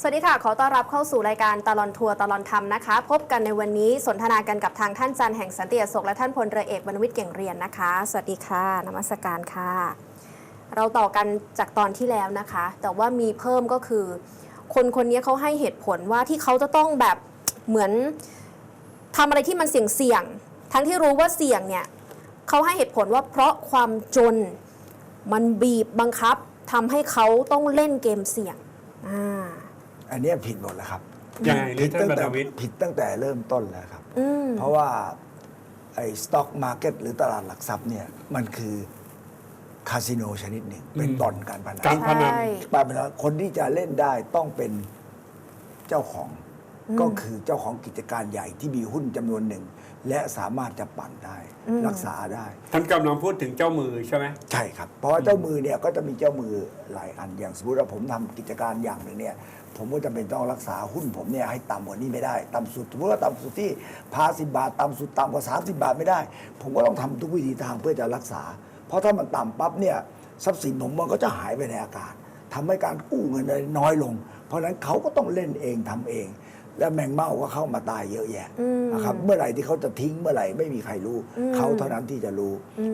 สวัสดีค่ะ ขอต้อนรับเข้าสู่รายการตลอนทัวร์ตลอนธรรมนะคะ พบกันในวันนี้สนทนากันกับทางท่านจันแห่งสันติอโศกและท่านพลเรือเอกบรรวิทย์เก่งเรียนนะคะ สวัสดีค่ะนมัสการค่ะ เราต่อกันจากตอนที่แล้วนะคะ แต่ว่ามีเพิ่มก็คือ คนคนนี้เขาให้เหตุผลว่าที่เขาจะต้องแบบเหมือนทำอะไรที่มันเสี่ยงเสี่ยงๆทั้งที่รู้ว่าเสี่ยงเนี่ยเขาให้เหตุผลว่าเพราะความจนมันบีบบังคับทำให้เขาต้องเล่นเกมเสี่ยงอ่า อันเนี้ยผิดหมดแล้วครับยังไงหรืผิอดท่านตั้งบรแต่รณวิทย์ผิดตั้งแต่เริ่มต้นแล้วครับอืมเพราะว่าไอ้สต็อกมาร์เก็ตหรือตลาดหลักทรัพย์เนี่ยมันคือคาสิโนชนิดหนึ่ง เป็นบ่อนการพนันการพนันใช่การพนันคนที่จะเล่นได้ต้องเป็นเจ้าของก็คือเจ้าของกิจการใหญ่ที่มีหุ้นจำนวนหนึ่ง และสามารถจะปั่นได้รักษาได้ท่านกำลังพูดถึงเจ้ามือใช่ไหมใช่ครับ เพราะว่าเจ้ามือเนี่ยก็จะมีเจ้ามือหลายอันอย่างสมมติว่าผมทำกิจการอย่างหนึ่งเนี่ย ผมก็จะเป็นต้องรักษาหุ้นผมเนี่ยให้ต่ำกว่านี้ไม่ได้ ต่ำสุดสมมติว่าต่ำสุดที่พาสิบาท ต่ำสุดต่ำกว่า 30 บาทไม่ได้ ผมก็ต้องทำทุกวิธีทางเพื่อจะรักษา เพราะถ้ามันต่ำปั๊บเนี่ยทรัพย์สินผมมันก็จะหายไปในอากาศทำให้การกู้เงินอะไรน้อยลง เพราะฉะนั้นเขาก็ต้องเล่นเองทำเอง และแมงเม่าก็เข้ามาตายเยอะแยะนะครับเมื่อไหร่ที่เขาจะทิ้งเมื่อไหร่ไม่มีใครรู้เขาเท่านั้นที่จะรู้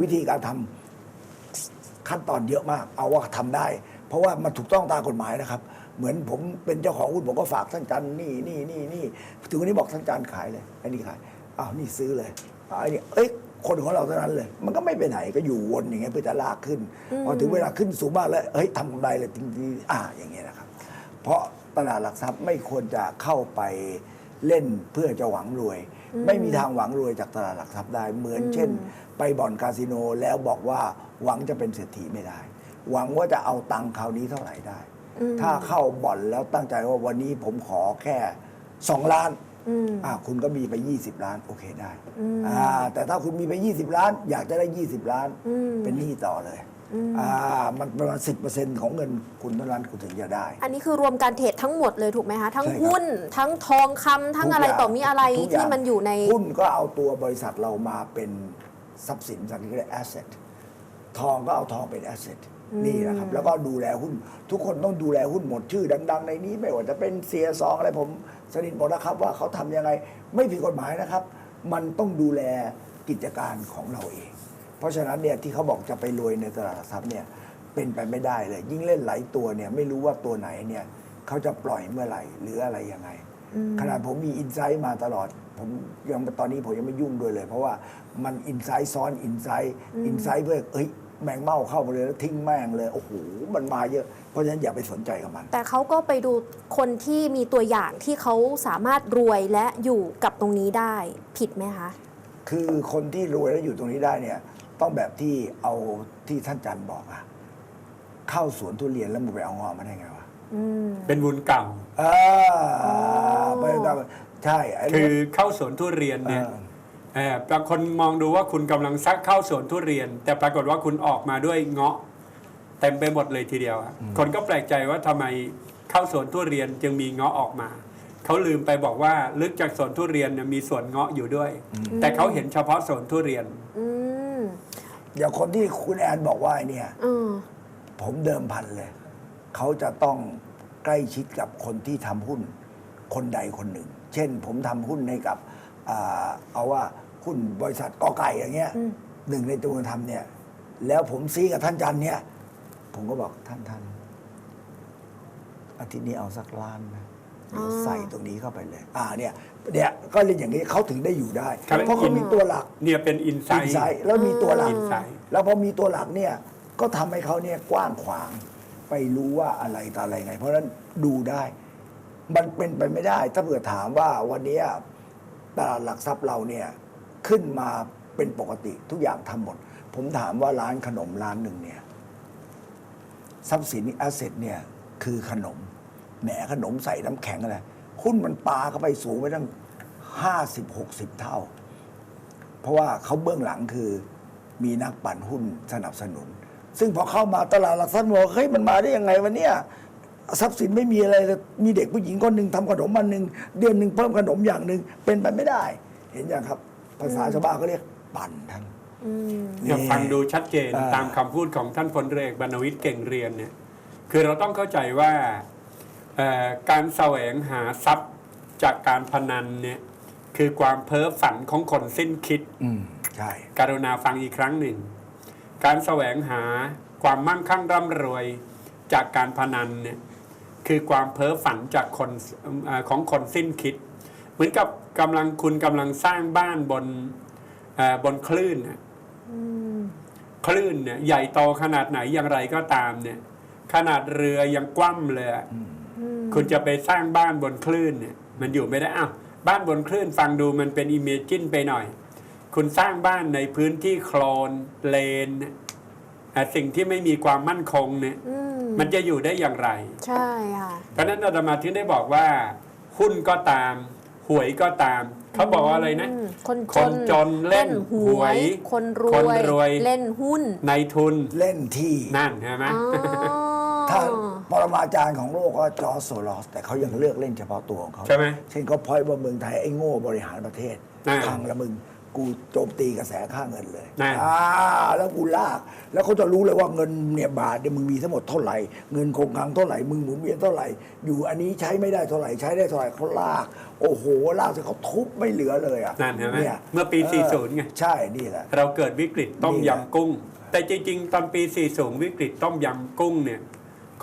วิธีการทำ ขั้นตอนเยอะมาก เอาว่าทำได้เพ ราะว่ามันถูกต้องตามกฎหมายนะครับ เหมือนผมเป็นเจ้าของหุ้นผมก็ฝากท่านจันทร์นี่นี่นี่นี่ถึงวันนี้บอกท่านจันทร์ขายเลยไอ้นี่ขายอ้าวนี่ซื้อเลยอ้าวไอ้นี่เอ้ยคนของเราเท่านั้นเลย มันก็ไม่ไปไหนก็อยู่วนอย่างเงี้ยเพื่อจะลากขึ้นพอถึงเวลาขึ้นสูงมากแล้วเฮ้ยทำกำไรเลยจริงๆอ่าอย่างเงี้ยนะครับ เพราะตลาดหลักทรัพย์ไม่ควรจะเข้าไปเล่นเพื่อจะหวังรวย ไม่มีทางหวังรวยจากตลาดหลักทรัพย์ได้เหมือนเช่น ไปบ่อนคาสิโนแล้วบอกว่าหวังจะเป็นเศรษฐีไม่ได้ หวังว่าจะเอาตังค์คราวนี้เท่าไหร่ได้ ถ้าเข้าบ่อนแล้วตั้งใจว่าวันนี้ผมขอแค่สองล้านอืมอ่าคุณก็มีไป 20 ล้าน โอเคได้อ่าแต่ถ้าคุณมีไป 20 ล้าน อยากจะได้ 20 ล้านอืมเป็นหนี้ต่อเลยอ่ามันประมาณ10%ของเงินคุณเท่านั้นคุณถึงจะได้ อันนี้คือรวมการเทรดทั้งหมดเลยถูกไหมคะ ทั้งใช่ครับหุ้น ทั้งทองคำทั้งทุกอะไรย่างต่อมีอะไรทุกที่ย่างมันอยู่ใน หุ้นก็เอาตัวบริษัทเรามาเป็นทรัพย์สินสังเกต asset ทองก็เอาทองเป็น asset นี่นะครับ แล้วก็ดูแลหุ้น ทุกคนต้องดูแลหุ้นหมดชื่อดัง ๆ ในนี้ไม่ว่าจะเป็นเสียสองอะไรผมสนิทหมดนะครับว่าเขาทำยังไงไม่ผิดกฎหมายนะครับ มันต้องดูแลกิจการของเราเอง เพราะฉะนั้นเนี่ยที่เขาบอกจะไปรวยในตลาดหลักทรัพย์เนี่ยเป็นไปไม่ได้เลย ยิ่งเล่นหลายตัวเนี่ยไม่รู้ว่าตัวไหนเนี่ยเขาจะปล่อยเมื่อไหร่หรืออะไรยังไงขนาดผมมีอินไซต์มาตลอด ผมยังตอนนี้ผมยังไม่ยุ่งด้วยเลย เพราะว่ามันอินไซต์ซ้อนอินไซต์อินไซต์เพื่อเอ้ย แมงเม่าเข้ามาเลยแล้วทิ้งแม่งเลยโอ้โหมันมาเยอะ เพราะฉะนั้นอย่าไปสนใจกับมัน แต่เขาก็ไปดูคนที่มีตัวอย่างที่เขาสามารถรวยและอยู่กับตรงนี้ได้ผิดไหมคะ คือคนที่รวยแล้วอยู่ตรงนี้ได้เนี่ย ต้องแบบที่เอาที่ท่านจันทร์บอกอะเข้าสวนทุเรียนแล้วมึงไปเอางอมาได้ไงวะอืม เป็นบุญเก่า อ่าไปกับใช่ไอ้ คืเรื่อองเข้าสวนทุเรียนเนี่ย เออเอ่อ บางคนมองดูว่าคุณกำลังซักเข้าสวนทุเรียน แต่ปรากฏว่าคุณออกมาด้วยเงาะเต็มไปหมดเลยทีเดียวอะคนก็แปลกใจว่าทำไมเข้าสวนทุเรียนจึงมีเงาะออกมาเขาลืมไปบอกว่าลึกจากสวนทุเรียนเนี่ยมีสวนเงาะอยู่ด้วย แต่เขาเห็นเฉพาะสวนทุเรียนอืมอย่างคนที่คุณแอนบอกว่าไอ้เนี่ยอืมผมเดิมพันเลย เขาจะต้องใกล้ชิดกับคนที่ทำหุ้นคนใดคนหนึ่ง เช่น ผมทำหุ้นให้กับอ่าเอาว่า หุ้นบริษัทกอไก่อย่างเงี้ยอืมหนึ่งในตัวทำเนี่ย แล้วผมซีกับท่านจันเนี่ย ผมก็บอกท่านท่านอาทิตย์นี้เอาสักล้านนะเดี๋ยวใส่ตรงนี้เข้าไปเลย อ่าเนี่ยเนี่ยก็เล่นอย่างนี้เขาถึงได้อยู่ได้ครับเพราะเขามีตัวหลักเนี่ยเป็นอินไซอินต์ไซต์แล้วมีตัวหลักอินไซต์แล้วพอมีตัวหลักเนี่ยก็ทำให้เขาเนี่ยกว้างขวางไปรู้ว่าอะไรต่ออะไรไง เพราะฉะนั้นดูได้ มันเป็นไปไม่ได้ ถ้าเผื่อถามว่าวันนี้ตลาดหลักทรัพย์เราเนี่ย ขึ้นมาเป็นปกติทุกอย่างทำหมด ผมถามว่าร้านขนมร้านหนึ่งเนี่ยทรัพย์สินแอสเซทเนี่ยคือขนมแหมขนมใส่น้ำแข็งอะไรหุ้นมันปลาเข้าไปสูงไปตั้งห้าสิบหกสิบเท่า เพราะว่าเขาเบื้องหลังคือมีนักปั่นหุ้นสนับสนุน ซึ่งพอเข้ามาตลาดหลักทรัพย์บอกเฮ้ยมันมาได้ยังไงวะเนี่ยทรัพย์สินไม่มีอะไรมีเด็กผู้หญิงคนหนึ่งทำขนมมันหนึ่งเดือนหนึ่งเพิ่มขนมอย่างหนึ่งเป็นไปไม่ได้ เห็นยังครับ ภาษาชาวบ้านเขาเรียกปั่นทั้งอืมเนี่ยฟังดูชัดเจนอ่าตามคำพูดของท่านพลเรือเอกบรรณวิทย์เก่งเรียนเนี่ยคือเราต้องเข้าใจว่าเอ่อการแสวงหาทรัพย์จากการพนันเนี่ยคือความเพ้อฝันของคนสิ้นคิดอืมใช่กรุณาฟังอีกครั้งหนึ่ง การแสวงหาความมั่งคั่งร่ำรวยจากการพนันเนี่ยคือความเพ้อฝันจากคนเออของคนสิ้นคิด เหมือนกับกำลังคุณกำลังสร้างบ้านบนเอ่อบนคลื่นน่ะคลื่นเนี่ยใหญ่โตขนาดไหนอย่างไรก็ตามเนี่ย ขนาดเรือยังกว้ำเลยอะคุณจะไปสร้างบ้านบนคลื่นเนี่ยมันอยู่ไม่ได้อ้าวบ้านบนคลื่นฟังดูมันเป็นอิเมจินไปหน่อย คุณสร้างบ้านในพื้นที่โคลนเลนเนี่ยอะสิ่งที่ไม่มีความมั่นคงเนี่ยอืมมันจะอยู่ได้อย่างไร ใช่ค่ะเพราะฉะนั้นอาตมาถึงได้บอกว่า หุ้นก็ตาม หวยก็ตาม เขาบอกว่าอะไรนะอืมคนคนจนเล่นหวย คนรคนวยรวยเล่นหุ้นในทุนเล่นที่นั่นใช่ไหมอ๋อถ้าปรมาจารย์ของโลกก็จอร์จโซลอส แต่เขายังเลือกเล่นเฉพาะตัวของเขาใช่ไหมเช่นเขาพอยว่าเมืองไทยไอ้โง่บริหารประเทศนั่นทางละมึง กูโจมตีกระแสค่าเงินเลยนั่น อ่าแล้วกูลาก แล้วเขาจะรู้เลยว่าเงินเนี่ยบาทเนี่ยมึงมีทั้งหมดเท่าไหร่ เงินคงคลังเท่าไหร่ มึงหมุนเวียนเท่าไหร่ อยู่อันนี้ใช้ไม่ได้เท่าไหร่ ใช้ได้เท่าไหร่เขาลาก โอ้โห ลากจนเขาทุบไม่เหลือเลยอะนั่นเห็นไหมยเมื่อปี40ไง ใช่ นี่แหละ เราเกิดวิกฤตต้มนี่แหละยำกุ้ง แต่จริงๆ ตอนปี 40 วิกฤตต้มยำกุ้งเนี่ย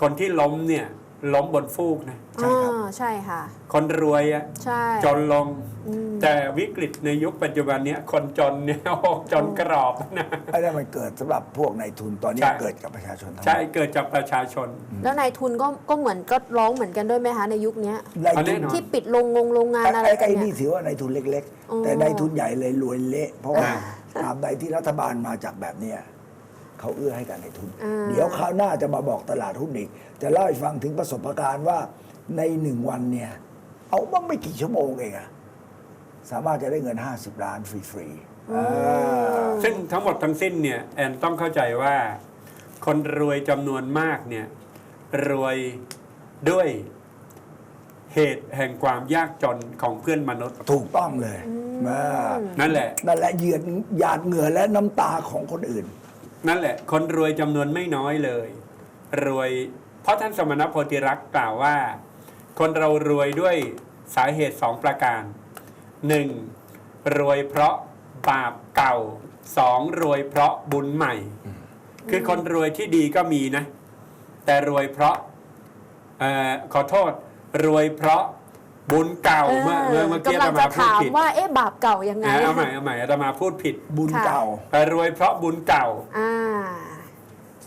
คนที่ล้มเนี่ย ล้มบนฟูกนะใช่ครับอ่าใช่ค่ะ คนรวยอะใช่จนลงอืมแต่วิกฤตในยุคปัจจุบันเนี้ยคนจนเนี่ยโอ้จนกรอบนะไอ้นั่นมันเกิดสำหรับพวกนายทุนตอนนี้ใช่เกิดกับประชาชนทั้งหมดใช่เกิดจากประชาชน แล้วนายทุนก็ก็เหมือนก็ร้องเหมือนกันด้วยไหมคะในยุคเนี้ยนายอันทุนี้นเนอะที่ปิดโรงงงโรงงานอะไรไอ้กัไอ้นนี่เนี่ยถือว่านายทุนเล็กอ๋อๆแต่นายทุนใหญ่เลยรวยเละเพราะว่าอ่าตามใดที่รัฐบาลมาจากแบบเนี้ย เขาเอื้อให้กับนายทุนอ่าเดี๋ยวคราวหน้าจะมาบอกตลาดหุ้นอีก จะเล่าให้ฟังถึงประสบการณ์ว่าในหนึ่งวันเนี่ย เอาบ้างไม่กี่ชั่วโมงเองอะสามารถจะได้เงิน 50 ล้านฟรีๆอ่า ซึ่งทั้งหมดทั้งสิ้นเนี่ยแอนต้องเข้าใจว่า คนรวยจำนวนมากเนี่ยรวยด้วยเหตุแห่งความยากจนของเพื่อนมนุษย์ ถูกต้องเลยอ่านั่นแหละ นั่นแหละเหยือดหยาดเหงื่อและน้ำตาของคนอื่น นั่นแหละ คนรวยจำนวนไม่น้อยเลย รวย เพราะท่านสมณโพธิรักษ์กล่าวว่า คนเรารวยด้วยสาเหตุสองประการหนึ่งรวยเพราะบาปเก่าสองรวยเพราะบุญใหม่ คือคนรวยที่ดีก็มีนะ แต่รวยเพราะออขอโทษ รวยเพราะ บุญเก่าเมื่อเมื่อเมื่อกี้กำลัอางตจะมาพูดถามผิดว่าเอ๊ะบาปเก่ายังไงนะเอาใหม่เอาใหม่อาตมาพูดผิดบุญค่ะเก่าเอ่อรวยเพราะบุญเก่าอ่า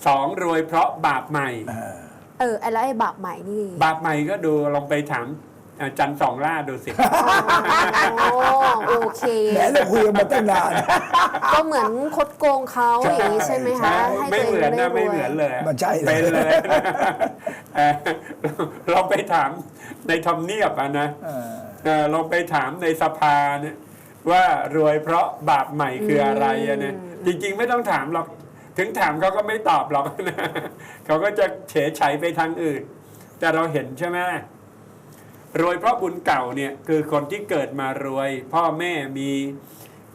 สองรวยเพราะบาปใหม่ เออเออไอ้แล้วไอ้บาปใหม่นี่ บาปใหม่ก็ดูลองไปถามเอ่อจันทร์สองล่าดูสิอ๋อโอเคแหมเราคุยกันมาตั้งนาน ก็เหมือนคดโกงเขาอย่างนี้ใช่ไหมคะใช่ให้ไม่ตัวเหเองมือนได้นะรไม่วยเหมือนเลย มันใช่เลยเป็นเลยเอ่อเราไปถาม ในทำเนียบอะนะเออเอ่อเราไปถามในสภาเนี่ยว่ารวยเพราะบาปใหม่คืออะไรอะเนี่ยจริง ๆ ไม่ต้องถามหรอกถึงถามเขาก็ไม่ตอบหรอกนะเขาก็จะเฉยไฉไปทางอื่น แต่เราเห็นใช่ไหมรวยเพราะบุญเก่าเนี่ยคือคนที่เกิดมารวย พ่อแม่มี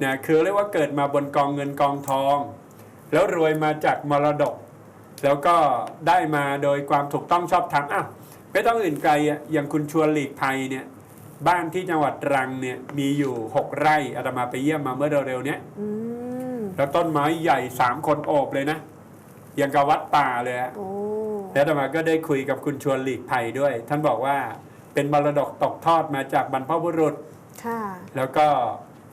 นะคือเรียกว่าเกิดมาบนกองเงินกองทอง แล้วรวยมาจากมรดก แล้วก็ได้มาโดยความถูกต้องชอบธรรมอ้าว ไม่ต้องอื่นไกลอะอย่างคุณชวนหลีกภัยเนี่ยบ้านที่จังหวัดตรังเนี่ยมีอยู่หกไร่อาตมาไปเยี่ยมมาเมื่อเร็วๆเนี้ยอืมแล้วต้นไม้ใหญ่สามคนโอบเลยนะอย่างกับวัดป่าเลยอะโอ้แล้วอาตมาก็ได้คุยกับคุณชวนหลีกภัยด้วย ท่านบอกว่าเป็นมรดกตกทอดมาจากบรรพบุรุษค่ะแล้วก็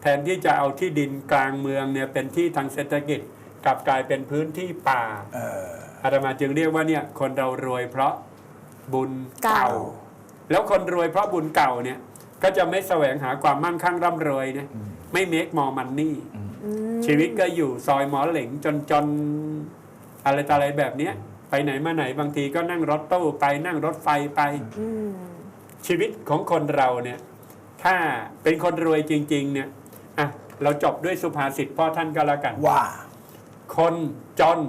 แทนที่จะเอาที่ดินกลางเมืองเนี่ยเป็นที่ทางเศรษฐกิจกลับกลายเป็นพื้นที่ป่าเอออาตมาจึงเรียกว่าเนี่ยคนเรารวยเพราะ บุญเก่าเก่า แล้วคนรวยเพราะบุญเก่าเนี่ยก็จะไม่แสวงหาความมั่งคั่งร่ำรวยเนี่ยไม่เมคมอมันนี่อืมชีวิตก็อยู่ซอยหมอเหลงจนจนอะไรต่ออะไรแบบเนี้ยไปไหนมาไหนบางทีก็นั่งรถตู้ไปนั่งรถไฟไปอืมชีวิตของคนเราเนี่ย ถ้าเป็นคนรวยจริง ๆ เนี่ยอะเราจบด้วยสุภาษิตพ่อท่านก็แล้วกัน ว่า คนจน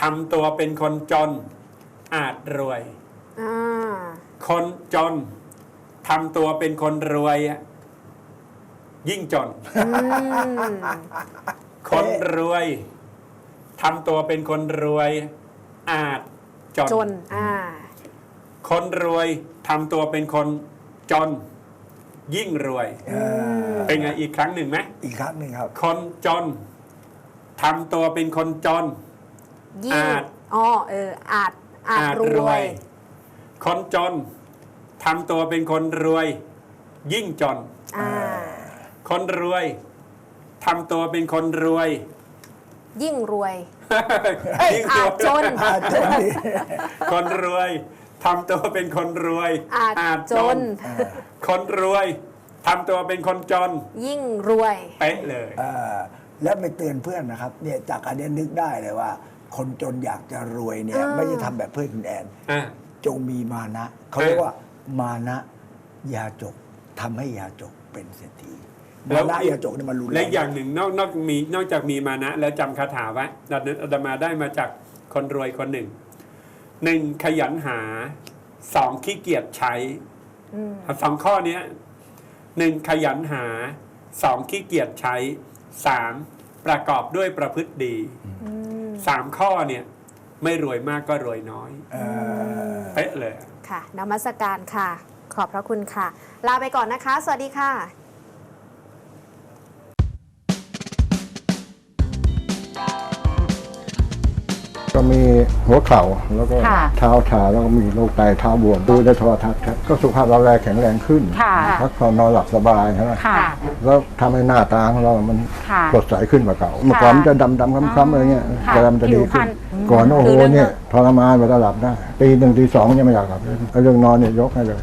ทำตัวเป็นคนจน อาจรวย อ่า คนจนทำตัวเป็นคนรวยอะยิ่งจน อืม คนรวยทำตัวเป็นคนรวย อาจจน จน อ่า คนรวยทำตัวเป็นคนจน ยิ่งรวย เอ่อเป็นไงอีกครั้งหนึ่งไหมอีกครั้งหนึ่งครับ คนจนทำตัวเป็นคนจน ยิ่ง อาจ อ๋อ เออ อาจ อาจรวย คนจนทำตัวเป็นคนรวย ยิ่งจน อ่า คนรวยทำตัวเป็นคนรวย ยิ่งรวย ยิ่งรอาวยจจน อาจจะมีคนรวยทำตัวเป็นคนรวยอาจจน คนรวยทำตัวเป็นคนจนยิ่งรวย เป๊ะเลย เอ่อแล้วไปเตือนเพื่อนนะครับเนี่ยจากอันเนี้ยนึกได้เลยว่า คนจนอยากจะรวยเนี่ยอ่าไม่ใช่ทำแบบเพื่อนคุณแอน อะ จงมีมานะ เขาเรียกว่ามานะยาจกทำให้ยาจกเป็นเศรษฐีมานะยาจกเนี่ยมันรุนแรและง อย่างหนึ่งนอกนอกมีนอกจากมีมานะ แล้วจำคาถาไว้ดังนั้นอาตมาได้มาจากคนรวยคนหนึ่งหนึ่งขยันหาสองขี้เกียจใช้อืมสองข้อเนี้ยหนึ่งขยันหาสองขี้เกียจใช้สามประกอบด้วยประพฤติดี อืม สามข้อเนี่ยไม่รวยมากก็รวยน้อยเอ่อเป๊ะเลย ค่ะนมัสการค่ะ ขอบพระคุณค่ะ ลาไปก่อนนะคะ สวัสดีค่ะ ก็มีหัวเข่าแล้วก็ค่ะเท้าชาแล้วก็มีโรคไตเท้าบวมดูในโทรทัศน์ครับก็สุขภาพเราแรงแข็งแรงขึ้นค่ะ พักผ่อนนอนหลับสบายใช่ไหมค่ะ แล้วทำให้หน้าตาของเรา มันค่ะสดใสขึ้นกว่าเก่าเมื่อก่อนมันจะดำดำๆคล้ำๆอะไรเงี้ยค่ะแต่มันจะดีขึ้น ผิวพรรณก่อนโอ้โหคือเรื่อง เนี่ยทรมานเวลาหลับได้ตีหนึ่งตีสองยังไม่อยากหลับเลยเรื่องนอนเนี่ยยกให้เลย